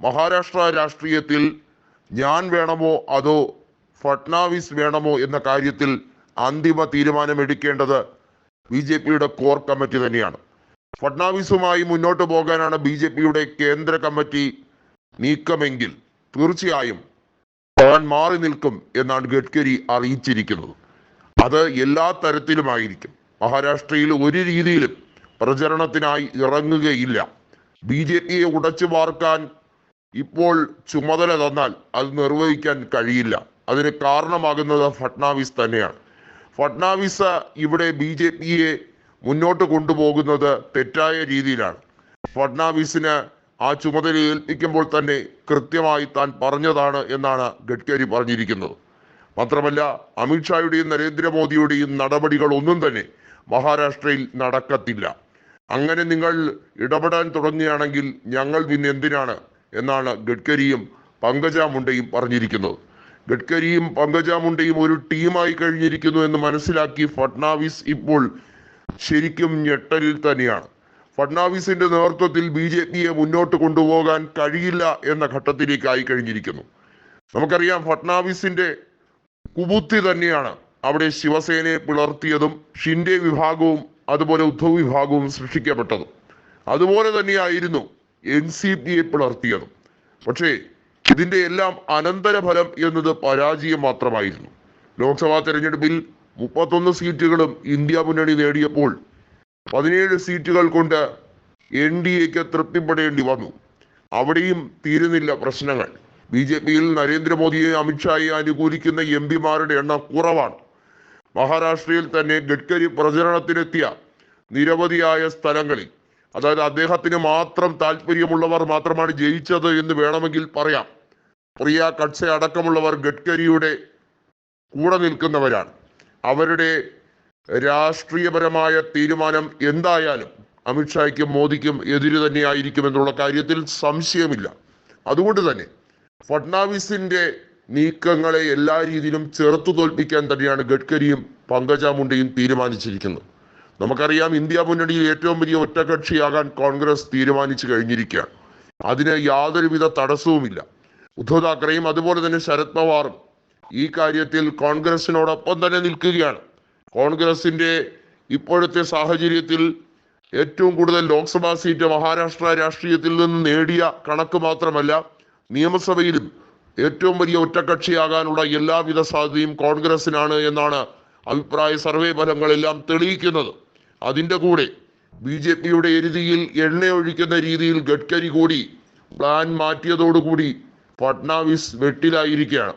മഹാരാഷ്ട്ര രാഷ്ട്രീയത്തിൽ ഞാൻ വേണമോ അതോ ഫട്നാവിസ് വേണമോ എന്ന കാര്യത്തിൽ അന്തിമ തീരുമാനമെടുക്കേണ്ടത് ബി ജെ പിയുടെ കോർ കമ്മിറ്റി തന്നെയാണ്. ഫട്നാവിസുമായി മുന്നോട്ട് പോകാനാണ് ബി ജെ പിയുടെ കേന്ദ്ര കമ്മിറ്റി നീക്കമെങ്കിൽ തീർച്ചയായും താൻ മാറി നിൽക്കും എന്നാണ് ഗഡ്കരി അറിയിച്ചിരിക്കുന്നത്. അത് എല്ലാ തരത്തിലുമായിരിക്കും. മഹാരാഷ്ട്രയിൽ ഒരു രീതിയിലും പ്രചരണത്തിനായി ഇറങ്ങുകയില്ല. ബി ജെ പിയെ ഉടച്ചു വാർക്കാൻ ഇപ്പോൾ ചുമതല തന്നാൽ അത് നിർവഹിക്കാൻ കഴിയില്ല. അതിന് കാരണമാകുന്നത് ഫട്നാവിസ് തന്നെയാണ്. ഫട്നാവിസ് ഇവിടെ ബി ജെ പിയെ മുന്നോട്ട് കൊണ്ടുപോകുന്നത് തെറ്റായ രീതിയിലാണ്. ഫട്നാവിസിന് ആ ചുമതല ഏൽപ്പിക്കുമ്പോൾ തന്നെ കൃത്യമായി താൻ പറഞ്ഞതാണ് എന്നാണ് ഗഡ്കരി പറഞ്ഞിരിക്കുന്നത്. മാത്രമല്ല അമിത്ഷായുടെയും നരേന്ദ്രമോദിയുടെയും നടപടികൾ ഒന്നും തന്നെ മഹാരാഷ്ട്രയിൽ നടക്കത്തില്ല. അങ്ങനെ നിങ്ങൾ ഇടപെടാൻ തുടങ്ങുകയാണെങ്കിൽ ഞങ്ങൾ പിന്നെ എന്തിനാണ് എന്നാണ് ഗഡ്കരിയും പങ്കജ മുണ്ടയും പറഞ്ഞിരിക്കുന്നത്. ഗഡ്കരിയും പങ്കജ മുണ്ടയും ഒരു ടീമായി കഴിഞ്ഞിരിക്കുന്നു എന്ന് മനസ്സിലാക്കി ഫട്നാവിസ് ഇപ്പോൾ ശരിക്കും ഞെട്ടലിൽ തന്നെയാണ്. ഫട്നാവിസിന്റെ നേതൃത്വത്തിൽ ബി ജെ പിയെ മുന്നോട്ട് കൊണ്ടുപോകാൻ കഴിയില്ല എന്ന ഘട്ടത്തിലേക്ക് ആയി കഴിഞ്ഞിരിക്കുന്നു. നമുക്കറിയാം ഫട്നാവിസിന്റെ കുബുത്തി തന്നെയാണ് അവിടെ ശിവസേനയെ പിളർത്തിയതും ഷിൻഡെ വിഭാഗവും അതുപോലെ ഉദ്ധവ് വിഭാഗവും സൃഷ്ടിക്കപ്പെട്ടതും. അതുപോലെ തന്നെയായിരുന്നു എൻ സി പിയെ പിളർത്തിയതും. പക്ഷേ ഇതിന്റെ എല്ലാം അനന്തരഫലം എന്നത് പരാജയം മാത്രമായിരുന്നു. ലോക്സഭാ തെരഞ്ഞെടുപ്പിൽ മുപ്പത്തൊന്ന് സീറ്റുകളും ഇന്ത്യ മുന്നണി നേടിയപ്പോൾ പതിനേഴ് സീറ്റുകൾ കൊണ്ട് എൻ ഡി എക്ക് തൃപ്തിപ്പെടേണ്ടി വന്നു. അവിടെയും തീരുന്നില്ല പ്രശ്നങ്ങൾ. ബി ജെ പിയിൽ നരേന്ദ്രമോദിയെ അമിത്ഷായെ അനുകൂലിക്കുന്ന എം പിമാരുടെ എണ്ണം കുറവാണ്. മഹാരാഷ്ട്രയിൽ തന്നെ ഗഡ്കരി പ്രചരണത്തിനെത്തിയ നിരവധിയായ സ്ഥലങ്ങളിൽ അതായത് അദ്ദേഹത്തിന് മാത്രം താല്പര്യമുള്ളവർ മാത്രമാണ് ജയിച്ചത് എന്ന് വേണമെങ്കിൽ പറയാം. പ്രിയ കട്സെ അടക്കമുള്ളവർ ഗഡ്കരിയുടെ കൂടെ നിൽക്കുന്നവരാണ്. അവരുടെ രാഷ്ട്രീയപരമായ തീരുമാനം എന്തായാലും അമിത്ഷായ്ക്കും മോദിക്കും എതിര് തന്നെയായിരിക്കും എന്നുള്ള കാര്യത്തിൽ സംശയമില്ല. അതുകൊണ്ട് തന്നെ ഫഡ്നാവിസിന്റെ നീക്കങ്ങളെ എല്ലാ രീതിയിലും ചെറുത്തു തോൽപ്പിക്കാൻ തന്നെയാണ് ഗഡ്കരിയും പങ്കജ മുണ്ടയും തീരുമാനിച്ചിരിക്കുന്നത്. നമുക്കറിയാം ഇന്ത്യ മുന്നണിയിൽ ഏറ്റവും വലിയ ഒറ്റകക്ഷിയാകാൻ കോൺഗ്രസ് തീരുമാനിച്ചു കഴിഞ്ഞിരിക്കുകയാണ്. അതിന് യാതൊരുവിധ തടസ്സവുമില്ല. ഉദ്ധവ് താക്കറെയും അതുപോലെ തന്നെ ശരത് പവാറും ഈ കാര്യത്തിൽ കോൺഗ്രസിനോടൊപ്പം തന്നെ നിൽക്കുകയാണ്. കോൺഗ്രസിന്റെ ഇപ്പോഴത്തെ സാഹചര്യത്തിൽ ഏറ്റവും കൂടുതൽ ലോക്സഭാ സീറ്റ് മഹാരാഷ്ട്ര രാഷ്ട്രീയത്തിൽ നിന്ന് നേടിയ കണക്ക് മാത്രമല്ല നിയമസഭയിലും ഏറ്റവും വലിയ ഒറ്റക്കക്ഷിയാകാനുള്ള എല്ലാവിധ സാധ്യതയും കോൺഗ്രസിനാണ് എന്നാണ് അഭിപ്രായ സർവേ ഫലങ്ങളെല്ലാം തെളിയിക്കുന്നത്. അതിന്റെ കൂടെ ബി ജെ പിയുടെ എരുതിയിൽ എണ്ണയൊഴിക്കുന്ന രീതിയിൽ ഗഡ്കരി കൂടി പ്ലാൻ മാറ്റിയതോടുകൂടി ഫട്നാവിസ് വെട്ടിലായിരിക്കുകയാണ്.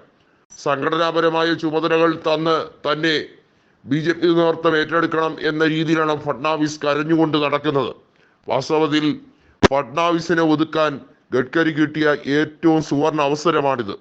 സംഘടനാപരമായ ചുമതലകൾ തന്ന് തന്നെ ബി ജെ പി നേതൃത്വം ഏറ്റെടുക്കണം എന്ന രീതിയിലാണ് ഫട്നാവിസ് കരഞ്ഞുകൊണ്ട് നടക്കുന്നത്. വാസ്തവത്തിൽ ഫട്നാവിസിനെ ഒതുക്കാൻ ഗഡ്കരി കിട്ടിയ ഏറ്റവും സുവർണ അവസരമാണിത്.